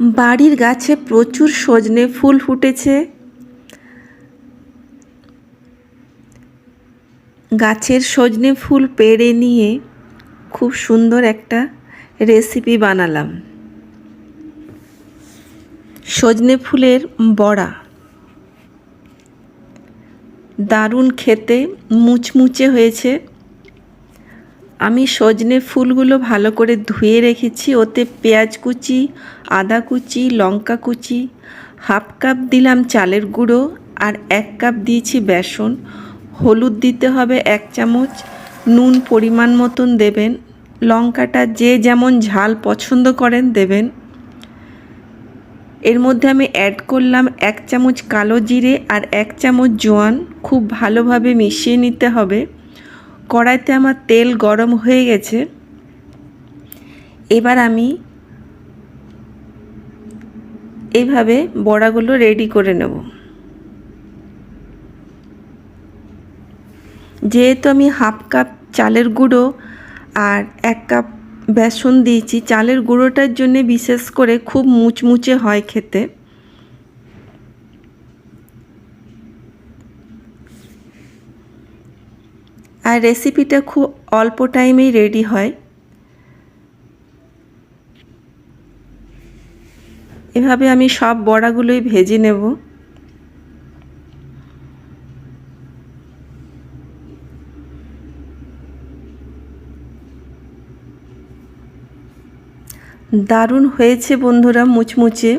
বাড়ির গাছে প্রচুর সজনে ফুল ফুটেছে। গাছের সজনে ফুল পেড়ে নিয়ে খুব সুন্দর একটা রেসিপি বানালাম। সজনে ফুলের বড়া। দারুণ খেতে মুচমুচে হয়েছে। আমি সজনে ফুলগুলো ভালো করে ধুয়ে রেখেছি। ওতে পেঁয়াজ কুচি, আদা কুচি, লঙ্কা কুচি, হাফ কাপ দিলাম চালের গুঁড়ো আর এক কাপ দিয়েছি বেসন। হলুদ দিতে হবে এক চামচ, নুন পরিমাণ মতন দেবেন, লঙ্কাটা যে যেমন ঝাল পছন্দ করেন দেবেন। এর মধ্যে আমি অ্যাড করলাম এক চামচ কালো জিরে আর এক চামচ জোয়ান, খুব ভালোভাবে মিশিয়ে নিতে হবে। কড়াইতে আমার তেল গরম হয়ে গেছে। এবার আমি এইভাবে বড়াগুলো রেডি করে নেব। যেহেতু আমি হাফ কাপ চালের গুঁড়ো আর এক কাপ বেসন দিয়েছি, চালের গুঁড়োটার জন্য বিশেষ করে খুব মুচমুচে হয় খেতে। আর রেসিপিটা খুব অল্প টাইমেই রেডি হয়। এভাবে আমি সব বড়াগুলোই ভেজে নেব। দারুণ হয়েছে বন্ধুরা মুচমুচে।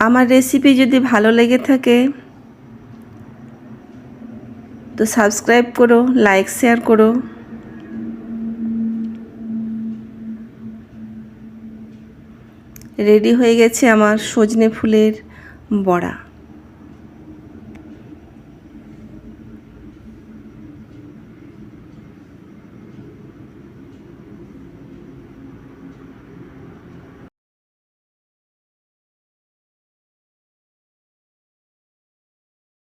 আমার রেসিপি যদি ভালো লেগে থাকে, তো সাবস্ক্রাইব করো লাইক শেয়ার করো। রেডি হয়ে গেছে আমার সজনে ফুলের বড়া।